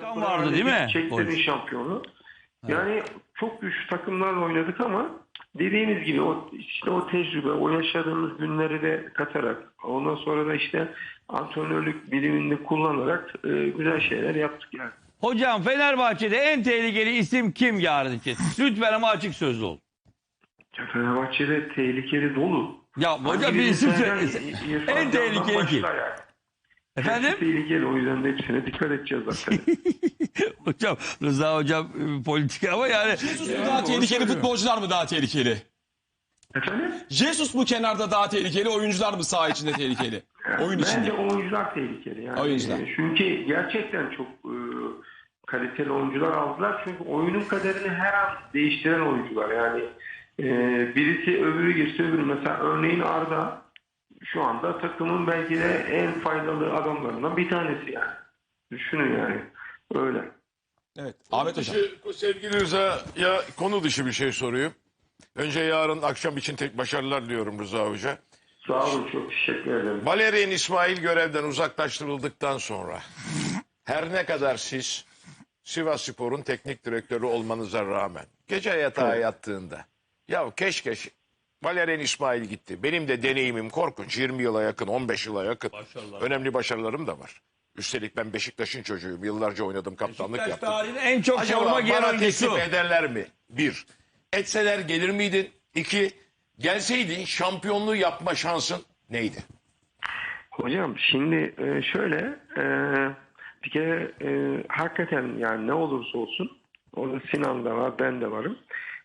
Kan vardı değil mi? Çeklerin şampiyonu. Yani çok güçlü takımlarla oynadık ama dediğimiz gibi o işte o tecrübe, o yaşadığımız günleri de katarak ondan sonra da işte antrenörlük bilimini kullanarak e, güzel şeyler yaptık yani. Hocam Fenerbahçe'de en tehlikeli isim kim yarın için? Lütfen ama açık sözlü ol. Ya Fenerbahçe'de tehlikeli dolu. Ya hocam Hangi bir isim söyle. En tehlikeli kim? yani. Efendim? Hepsi tehlikeli o yüzden de hepsine dikkat edeceğiz zaten. hocam Rıza hocam e, politika ama yani Jesus mu daha tehlikeli, futbolcular mı daha tehlikeli? Efendim? Jesus mu kenarda daha tehlikeli, oyuncular mı saha içinde tehlikeli? Oyun Bence içinde. oyuncular tehlikeli. Yani. Oyuncular. E, Çünkü gerçekten çok e, kaliteli oyuncular aldılar. Çünkü oyunun kaderini her an değiştiren oyuncular. Yani e, birisi öbürü girse öbürü. Mesela örneğin Arda şu anda takımın belki de en faydalı adamlarından bir tanesi yani. Düşünün yani. Öyle. Evet. Ahmet Hocam. Şu Sevgili Rıza'ya konu dışı bir şey sorayım. Önce yarın akşam için tek başarılar diliyorum Rıza Hoca. Sağ olun çok teşekkür ederim. Valerian İsmail görevden uzaklaştırıldıktan sonra her ne kadar siz Sivas Spor'un teknik direktörü olmanıza rağmen gece yatağa yattığında ya keşke Valerian İsmail gitti. Benim de deneyimim korkunç. 20 yıla yakın, 15 yıla yakın. Önemli başarılarım da var. Üstelik ben Beşiktaş'ın çocuğuyum. Yıllarca oynadım, kaptanlık Beşiktaş yaptım. tarihinin en çok Acaba forma giyen bana oyuncusu. teklif ederler mi? Bir. Etseler gelir miydin? İki. Gelseydin şampiyonluğu yapma şansın neydi? Hocam şimdi e, şöyle e, bir kere e, hakikaten yani ne olursa olsun orada Sinan da var ben de varım.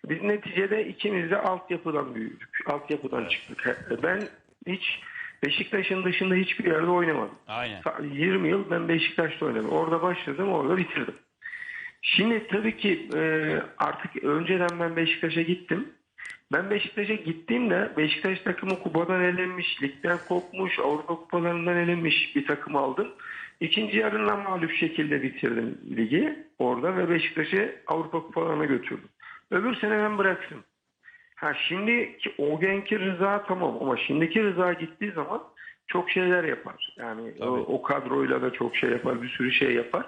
Biz neticede ikimiz de altyapıdan büyüdük. Altyapıdan çıktık. Ben hiç Beşiktaş'ın dışında hiçbir yerde oynamadım. Aynen. Sa- 20 yıl ben Beşiktaş'ta oynadım. Orada başladım orada bitirdim. Şimdi tabii ki e, artık önceden ben Beşiktaş'a gittim. Ben Beşiktaş'a gittiğimde Beşiktaş takımı kupadan elenmiş, ligden kopmuş, Avrupa kupalarından elenmiş bir takım aldım. İkinci yarından mağlup şekilde bitirdim ligi orada ve Beşiktaş'ı Avrupa kupalarına götürdüm. Öbür sene ben bıraktım. Ha şimdiki o genki Rıza tamam ama şimdiki Rıza gittiği zaman çok şeyler yapar. Yani o, o kadroyla da çok şey yapar, bir sürü şey yapar.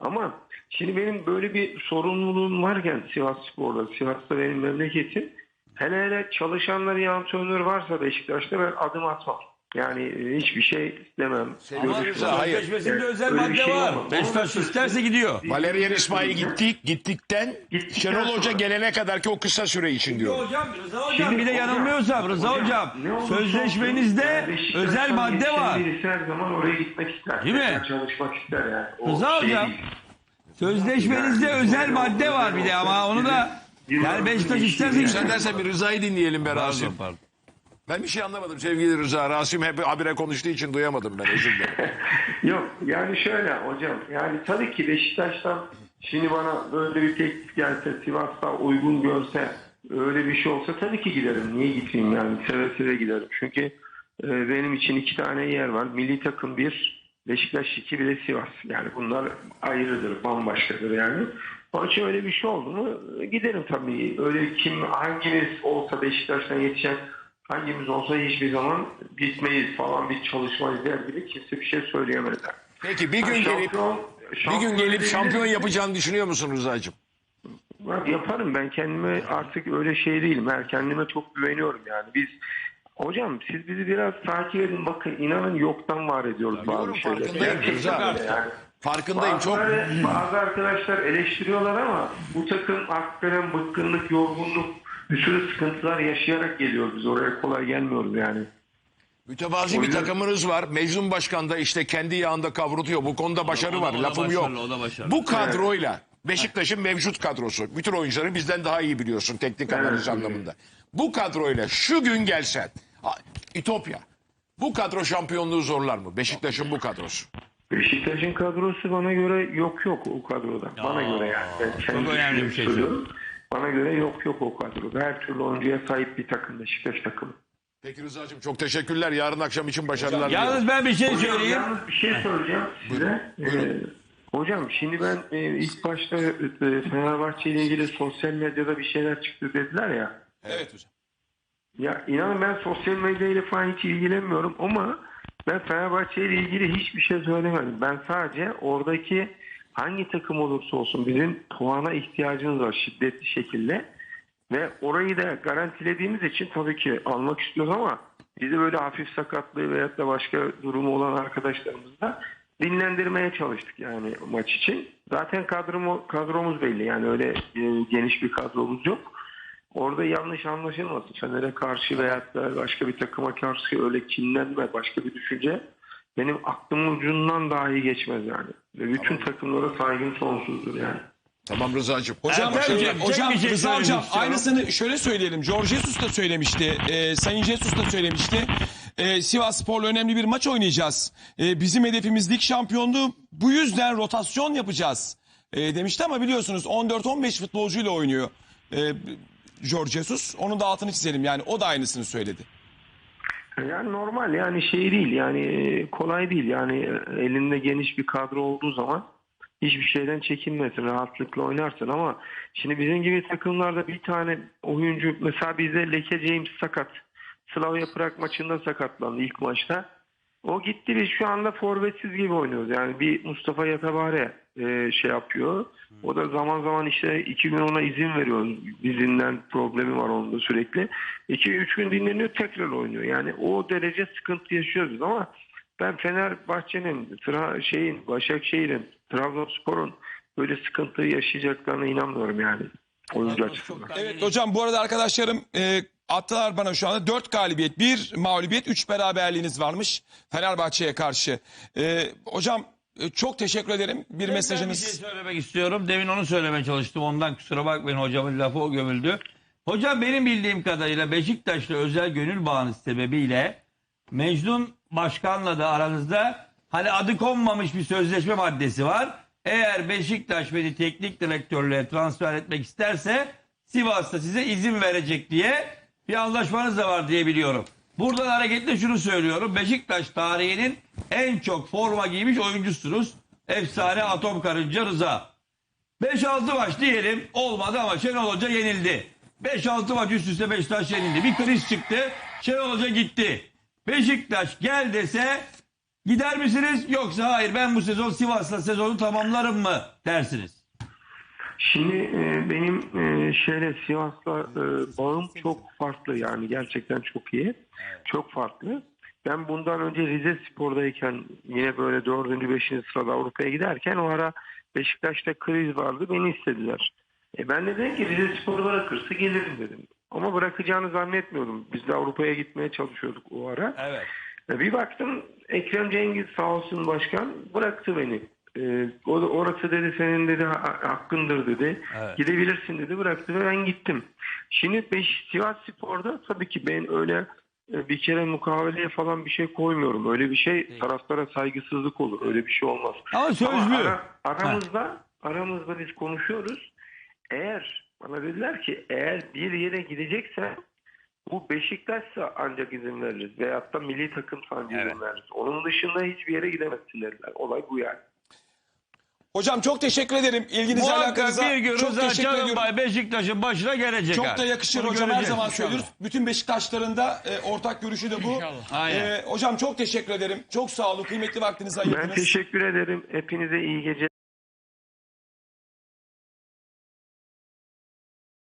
Ama şimdi benim böyle bir sorumluluğum varken Sivas Spor'da, Sivas'ta benim memleketim hele hele çalışanlar iyi antrenör varsa Beşiktaş'ta ben adım atmam. Yani e, hiçbir şey istemem. Ama Rıza, hayır. Sözleşmesinde Evet, özel öyle bir madde şey var. olmaz. Beşiktaş isterse gidiyor. Valerian İsmail gittik, gittikten Gittikten Şenol Hoca sonra. gelene kadar ki o kısa süre için diyor. Hocam Rıza hocam Şimdi bir de hocam, yanılmıyorsam Rıza hocam, ne olursa sözleşmenizde olsun, yani Beşiktaş'tan özel madde yetişen var. Birisi her zaman oraya gitmek ister. Değil mi? Tekrar Çalışmak ister yani. O Rıza şey hocam, değil. Sözleşmenizde özel madde var bir de ama onu da yani Beşiktaş isterse Sen dersen bir Rıza'yı dinleyelim be Rasim. Pardon, pardon. Ben bir şey anlamadım sevgili Rıza. Rasim hep habire konuştuğu için duyamadım ben özür dilerim. Yok yani şöyle hocam yani tabii ki Beşiktaş'tan şimdi bana böyle bir teklif gelse Sivas'ta uygun görse öyle bir şey olsa tabii ki giderim. Niye gitmeyeyim yani seve seve giderim. Çünkü e, benim için iki tane yer var. Milli takım bir, Beşiktaş iki bir de Sivas. Yani bunlar ayrıdır, bambaşkadır yani. Onun için öyle bir şey oldu mu giderim tabii. Öyle kim hangimiz olsa Beşiktaş'tan yetişen hangimiz olsa hiçbir zaman gitmeyiz falan bir çalışma izler gibi kimse bir şey söyleyemez. Peki bir gün gelip Şampiyon- bir gün gelip şampiyon yapacağını düşünüyor musun Rıza'cığım? Yaparım ben kendime artık öyle şey değilim. Ben kendime çok güveniyorum yani. Biz Hocam siz bizi biraz takip edin. Bakın inanın yoktan var ediyoruz bazı biliyorum, şeyleri. farkındayım öyle yani. Farkındayım çok. Bazıları, bazı arkadaşlar eleştiriyorlar ama bu takım hakikaten bıkkınlık, yorgunluk, bir sürü sıkıntılar yaşayarak geliyoruz. Biz oraya kolay gelmiyoruz yani. Mütevazi bir takımınız var. Mecnun Başkan da işte kendi yağında kavrutuyor. Bu konuda başarı o da- var. o da Lafım başarılı, yok. o da başarılı. Bu kadroyla Beşiktaş'ın mevcut kadrosu. Bütün oyuncuları bizden daha iyi biliyorsun teknik analiz Evet. anlamında. Bu kadroyla şu gün gelsen ha, İtopya. Bu kadro şampiyonluğu zorlar mı? Beşiktaş'ın bu kadrosu. Beşiktaş'ın kadrosu bana göre yok yok o kadroda. Bana göre yani. Ben kendi önemli bir şey söylüyorum. Bana göre yok yok o kadroda. Her türlü oyuncuya sahip bir takım Beşiktaş takımı. Peki Rıza'cığım çok teşekkürler. Yarın akşam için başarılar diliyorum. Yalnız ben bir şey Hocam söyleyeyim. yalnız bir şey söyleyeceğim size. Ee, hocam şimdi ben e, ilk başta e, Fenerbahçe ile ilgili sosyal medyada bir şeyler çıktı dediler ya. Evet hocam. Ya inanın ben sosyal medyayla falan hiç ilgilenmiyorum ama ben Fenerbahçe ile ilgili hiçbir şey söylemedim. Ben sadece oradaki hangi takım olursa olsun bizim puana ihtiyacımız var şiddetli şekilde. Ve orayı da garantilediğimiz için tabii ki almak istiyoruz ama bizi böyle hafif sakatlığı veyahut da başka durumu olan arkadaşlarımızı da dinlendirmeye çalıştık yani maç için. Zaten kadromu, kadromuz belli yani öyle e, geniş bir kadromuz yok. Orada yanlış anlaşılmasın. Fener'e karşı veyahut da başka bir takıma karşı öyle kinlenme, başka bir düşünce benim aklımın ucundan dahi geçmez yani. Ve bütün takımlara saygım sonsuzdur yani. Tamam Rıza'cığım. Hocam, Ertem, hocam, hocam şey Rıza hocam aynısını şöyle söyleyelim. George Jesus da söylemişti. E, Sayın Jesus da söylemişti. E, Sivas Spor'la önemli bir maç oynayacağız. E, bizim hedefimiz lig şampiyonluğu. Bu yüzden rotasyon yapacağız. E, demişti ama biliyorsunuz 14-15 futbolcuyla oynuyor. E, George Jesus. Onun da altını çizelim. Yani o da aynısını söyledi. Yani normal yani şey değil yani kolay değil. Yani elinde geniş bir kadro olduğu zaman hiçbir şeyden çekinmesin rahatlıkla oynarsın. Ama şimdi bizim gibi takımlarda bir tane oyuncu mesela bizde Leke James sakat. Slavia Prag maçında sakatlandı ilk maçta. O gitti biz şu anda forvetsiz gibi oynuyoruz. Yani bir Mustafa Yatabare e, şey yapıyor. O da zaman zaman işte iki gün ona izin veriyoruz dizinden problemi var onda sürekli. 2-3 gün dinleniyor tekrar oynuyor. Yani o derece sıkıntı yaşıyoruz ama ben Fenerbahçe'nin, Tra şeyin, Başakşehir'in, Trabzonspor'un böyle sıkıntı yaşayacaklarına inanmıyorum yani oyuncu açısından. Evet hocam bu arada arkadaşlarım e, attılar bana şu anda. 4 galibiyet, 1 mağlubiyet, 3 beraberliğiniz varmış Fenerbahçe'ye karşı. E, hocam e, çok teşekkür ederim. Bir Ben bir şey mesajınız. söylemek istiyorum. Demin onu söylemeye çalıştım. Ondan kusura bakmayın hocamın lafı o gömüldü. Hocam benim bildiğim kadarıyla Beşiktaş'la özel gönül bağınız sebebiyle Mecnun Başkan'la da aranızda hani adı konmamış bir sözleşme maddesi var. Eğer Beşiktaş beni teknik direktörlüğe transfer etmek isterse Sivas'ta size izin verecek diye bir anlaşmanız da var diye biliyorum. Buradan hareketle şunu söylüyorum. Beşiktaş tarihinin en çok forma giymiş oyuncusunuz. Efsane Atom Karınca Rıza. 5-6 maç diyelim olmadı ama Şenol Hoca yenildi. 5-6 maç üst üste Beşiktaş yenildi. Bir kriz çıktı. Şenol Hoca gitti. Beşiktaş gel dese gider misiniz? Yoksa hayır ben bu sezon Sivas'la sezonu tamamlarım mı dersiniz? Şimdi e, benim e, şeyle Sivas'la e, bağım çok farklı yani gerçekten çok iyi. Çok farklı. Ben bundan önce Rize Spor'dayken yine böyle 4. 5. sırada Avrupa'ya giderken o ara Beşiktaş'ta kriz vardı beni istediler. E ben de dedim ki Rize Spor'u bırakırsa gelirim dedim. Ama bırakacağını zannetmiyordum. Biz de Avrupa'ya gitmeye çalışıyorduk o ara. Evet. E, Bir baktım Ekrem Cengiz sağ olsun başkan bıraktı beni. E, o da orası dedi senin dedi ha- hakkındır dedi. Evet. Gidebilirsin dedi bıraktı ve ben gittim. Şimdi Beş, Sivas Spor'da tabii ki ben öyle e, bir kere mukaveleye falan bir şey koymuyorum. Öyle bir şey taraftara saygısızlık olur. Öyle bir şey olmaz. Ama sözlü. ara- aramızda aramızda biz konuşuyoruz. Eğer bana dediler ki eğer bir yere gidecekse bu Beşiktaş'sa ancak izin veririz. Veyahut da milli takımsa ancak Evet. izin veririz. Onun dışında hiçbir yere gidemezsin dediler. Olay bu yani. Hocam çok teşekkür ederim. İlginize Muhakkak alakanıza. bir gün Çok Rıza teşekkür ediyorum. Çalınbay Beşiktaş'ın başına gelecek. Çok abi. da yakışır Bunu hocam her zaman inşallah. söylüyoruz. Bütün Beşiktaşların da e, ortak görüşü de bu. Aynen. E, hocam çok teşekkür ederim. Çok sağ olun. Kıymetli vaktinizi ayırdınız. Ben teşekkür ederim. Hepinize iyi geceler.